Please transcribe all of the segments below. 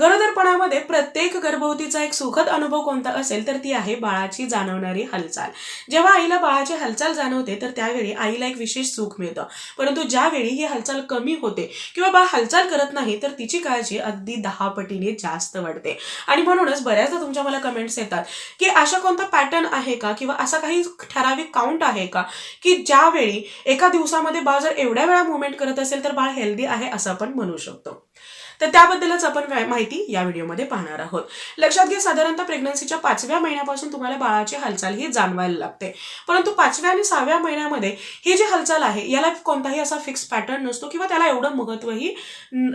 गरोदरपणामध्ये प्रत्येक गर्भवतीचा एक सुखद अनुभव कोणता असेल तर ती आहे बाळाची जाणवणारी हालचाल. जेव्हा आईला बाळाची हालचाल जाणवते तर त्यावेळी आईला एक विशेष सुख मिळतं. परंतु ज्यावेळी ही हालचाल कमी होते किंवा बाळ हालचाल करत नाही तर तिची काळजी अगदी दहा पटीने जास्त वाढते. आणि म्हणूनच बऱ्याचदा तुमच्या मला कमेंट्स येतात की अशा कोणता पॅटर्न आहे का? किंवा असा काही ठराविक काउंट आहे का? की ज्यावेळी एका दिवसामध्ये बाळ जर एवढ्या वेळा मुवमेंट करत असेल तर बाळ हेल्दी आहे असं आपण म्हणू शकतो. तर त्याबद्दलच आपण माहिती या व्हिडिओमध्ये पाहणार आहोत. लक्षात घ्या साधारणतः प्रेग्नन्सीच्या पाचव्या महिन्यापासून तुम्हाला बाळाची हालचाल ही जाणवायला लागते. परंतु पाचव्या आणि सहाव्या महिन्यामध्ये ही जी हालचाल आहे याला कोणताही असा फिक्स पॅटर्न नसतो किंवा त्याला एवढं महत्त्वही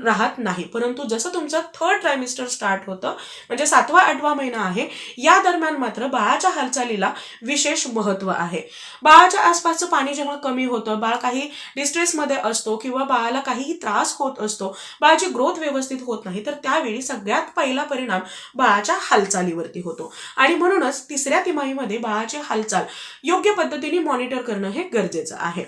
राहत नाही. परंतु जसं तुमचं थर्ड ट्रायमिस्टर स्टार्ट होतं म्हणजे सातवा आठवा महिना आहे या दरम्यान मात्र बाळाच्या हालचालीला विशेष महत्त्व आहे. बाळाच्या आसपासचं पाणी जेव्हा कमी होतं बाळ काही डिस्ट्रेसमध्ये असतो किंवा बाळाला काहीही त्रास होत असतो बाळाची ग्रोथ व्यवस्थित होत नाही तर त्यावेळी सगळ्यात पहिला परिणाम बाळाच्या हालचालीवरती होतो. आणि म्हणूनच तिसऱ्या तिमाहीमध्ये बाळाची हालचाल योग्य पद्धतीने मॉनिटर करणं हे गरजेचं आहे.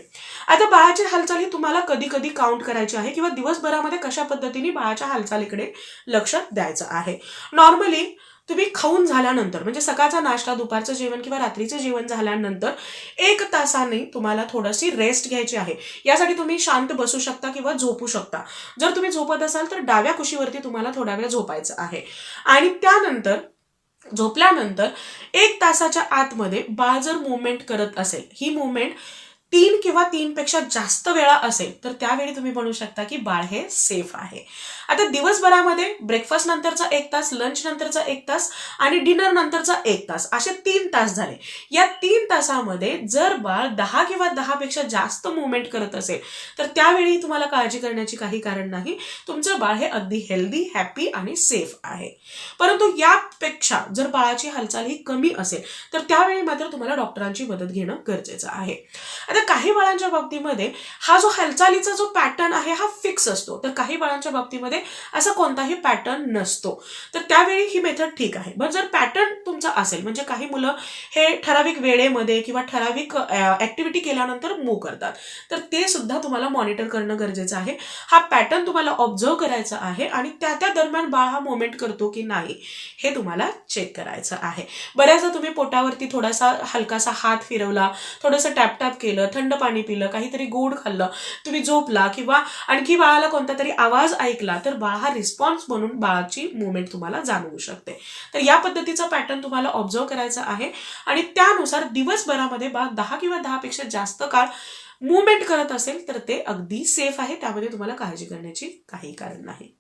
आता बाळाची हालचाल ही तुम्हाला कधी कधी काउंट करायची आहे किंवा दिवसभरामध्ये कशा पद्धतीने बाळाच्या हालचालीकडे लक्ष द्यायचं आहे? नॉर्मली तुम्ही खाऊन झाल्यानंतर म्हणजे सकाळचा नाश्ता दुपारचं जेवण किंवा रात्रीचं जेवण झाल्यानंतर एक तासाने तुम्हाला थोडीशी रेस्ट घ्यायची आहे. यासाठी तुम्ही शांत बसू शकता किंवा झोपू शकता. जर तुम्ही झोपत असाल तर डाव्या कुशीवरती तुम्हाला थोडा वेळ झोपायचं आहे. आणि त्यानंतर झोपल्यानंतर एक तासाच्या आतमध्ये बाळ जर मुवमेंट करत असेल. ही मुवमेंट तीन किंवा तीनपेक्षा जास्त वेळा असेल तर त्यावेळी तुम्ही म्हणू शकता की बाळ हे सेफ आहे. आता दिवसभरामध्ये ब्रेकफास्ट नंतरचा एक तास लंच नंतरचा एक तास आणि डिनर नंतरचा एक तास असे तीन तास झाले. या तीन तासामध्ये जर बाळ दहा किंवा दहापेक्षा जास्त मुवमेंट करत असेल तर त्यावेळी तुम्हाला काळजी करण्याची काही कारण नाही. तुमचं बाळ हे अगदी हेल्दी हॅपी आणि सेफ आहे. परंतु यापेक्षा जर बाळाची हालचाल ही कमी असेल तर त्यावेळी मात्र तुम्हाला डॉक्टरांची मदत घेणं गरजेचं आहे. आता तर काही बाळांच्या बाबतीमध्ये हा जो हालचालीचा जो पॅटर्न आहे हा फिक्स असतो. तर काही बाळांच्या बाबतीमध्ये असा कोणताही पॅटर्न नसतो. तर त्यावेळी ही मेथड ठीक आहे. पण जर पॅटर्न तुमचा असेल म्हणजे काही मुलं हे ठराविक वेळेमध्ये किंवा ठराविक ऍक्टिव्हिटी केल्यानंतर मूव करतात. तर ते सुद्धा तुम्हाला मॉनिटर करणं गरजेचं आहे. हा पॅटर्न तुम्हाला ऑब्झर्व करायचा आहे आणि त्या त्या दरम्यान बाळ हा मोमेंट करतो की नाही हे तुम्हाला चेक करायचं आहे. बऱ्याचदा तुम्ही पोटावरती थोडासा हलकासा हात फिरवला थोडंसं टॅप टॅप केलं थंड पाणी पिलं काहीतरी गोड खाल्लं तुम्ही झोपला किंवा आणखी बाळाला कोणता तरी आवाज ऐकला तर बाळ हा रिस्पॉन्स म्हणून बाळाची मुवमेंट तुम्हाला जाणवू शकते. तर या पद्धतीचा पॅटर्न तुम्हाला ऑब्झर्व करायचा आहे. आणि त्यानुसार दिवसभरामध्ये बाळ दहा किंवा दहापेक्षा जास्त काळ मुवमेंट करत असेल तर ते अगदी सेफ आहे. त्यामध्ये तुम्हाला काळजी करण्याची काही कारण नाही.